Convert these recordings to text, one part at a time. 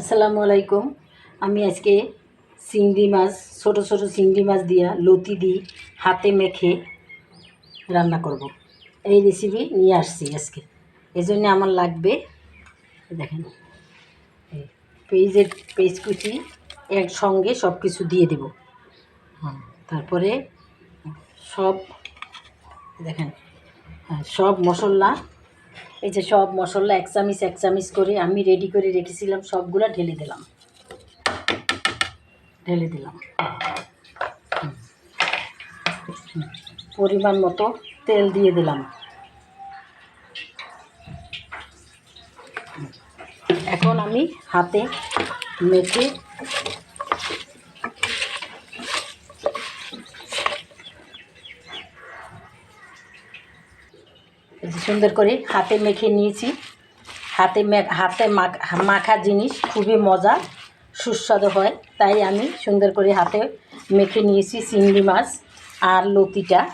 আসসালামু আলাইকুম। আমি আজকে চিংড়ি মাছ, ছোট ছোট চিংড়ি মাছ দিয়া লতি দিই হাতে মেখে রান্না করব। এই রেসিপি নিয়ে আসছি আজকে। এই জন্য আমার লাগবে, দেখেন পেঁয়াজের পেঁয়াজ কুচি একসঙ্গে সব কিছু দিয়ে দেব। হ্যাঁ তারপরে সব, দেখেন হ্যাঁ সব মশলা এই যে সব মশলা এক চামিচ এক চামিচ করে আমি রেডি করে রেখেছিলাম, সবগুলা ঢেলে দিলাম ঢেলে দিলাম। পরিমাণ মতো তেল দিয়ে দিলাম এখন আমি হাতে মেখে সুন্দর করে হাতে মেখে নিয়েছি। হাতে হাতে মাখ- মাখা জিনিস খুবই মজা, সুস্বাদু হয়। তাই আমি সুন্দর করে হাতে মেখে নিয়েছি চিংড়ি মাছ আর লতিটা।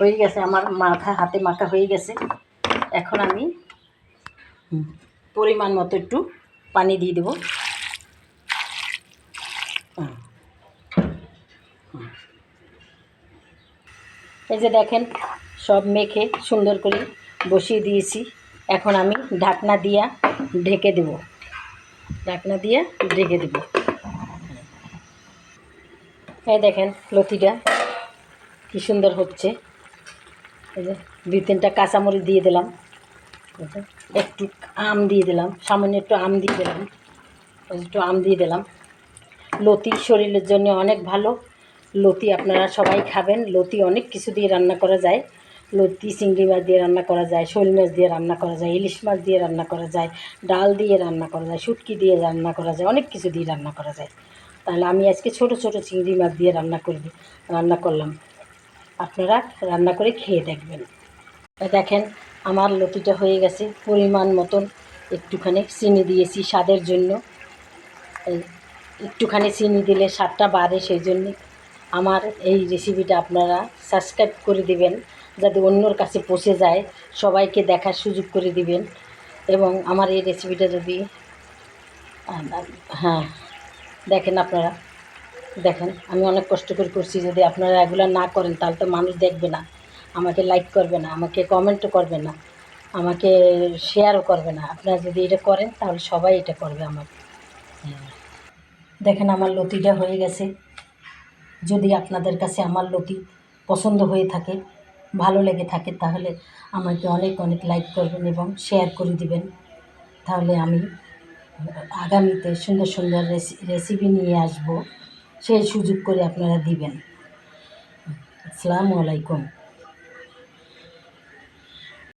হয়ে গেছে আমার মাথা, হাতে মাখা হয়ে গেছে। এখন আমি পরিমাণ মতো একটু পানি দিয়ে দেবো। এই যে দেখেন সব মেখে সুন্দর করে বসিয়ে দিয়েছি। এখন আমি ঢাকনা দিয়া ঢেকে দেব। ঢাকনা দিয়া ঢেকে দেব। এই দেখেন লতিটা কি সুন্দর হচ্ছে। এই যে দুই তিনটা কাঁচামরিচ দিয়ে দিলাম। একটু আম দিয়ে দিলাম। সামান্য একটু আম দিয়ে দিলাম। একটু আম দিয়ে দিলাম। লতি শরীরের জন্য অনেক ভালো। লতি আপনারা সবাই খাবেন। লতি অনেক কিছু দিয়ে রান্না করা যায়। লতি, চিংড়ি মাছ দিয়ে রান্না করা যায়, শোল মাছ দিয়ে রান্না করা যায়, ইলিশ মাছ দিয়ে রান্না করা যায়, ডাল দিয়ে রান্না করা যায়, শুটকি দিয়ে রান্না করা যায়, অনেক কিছু দিয়ে রান্না করা যায়। তাহলে আমি আজকে ছোট ছোট চিংড়ি মাছ দিয়ে রান্না করবি, রান্না করলাম। আপনারা রান্না করে খেয়ে দেখবেন। দেখেন, আমার লতিটা হয়ে গেছে পরিমাণ মতন। একটুখানি চিনি দিয়েছি স্বাদের জন্য। একটুখানি চিনি দিলে স্বাদটা বাড়ে সেই জন্যে। আমার এই রেসিপিটা আপনারা সাবস্ক্রাইব করে দিবেন, যাতে অন্যর কাছে পৌঁছে যায়। সবাইকে দেখার সুযোগ করে দিবেন। এবং আমার এই রেসিপিটা যদি হ্যাঁ দেখেন আপনারা। দেখেন, আমি অনেক কষ্ট করে করছি। যদি আপনারা এগুলো না করেন, তাহলে তো মানুষ দেখবে না। আমাকে লাইক করবে না, আমাকে কমেন্টও করবে না, আমাকে শেয়ারও করবে না। আপনারা যদি এটা করেন, তাহলে সবাই এটা করবে আমার। হ্যাঁ। দেখেন, আমার লতিটা হয়ে গেছে। যদি আপনাদের কাছে আমার লতি পছন্দ হয়ে থাকে, ভালো লেগে থাকে, তাহলে আমাকে অনেক অনেক লাইক করবেন এবং শেয়ার করে দিবেন। তাহলে আমি আগামীতে সুন্দর সুন্দর রেসি- রেসিপি নিয়ে আসব। সেই সুযোগ করে আপনারা দিবেন। আসসালামু আলাইকুম।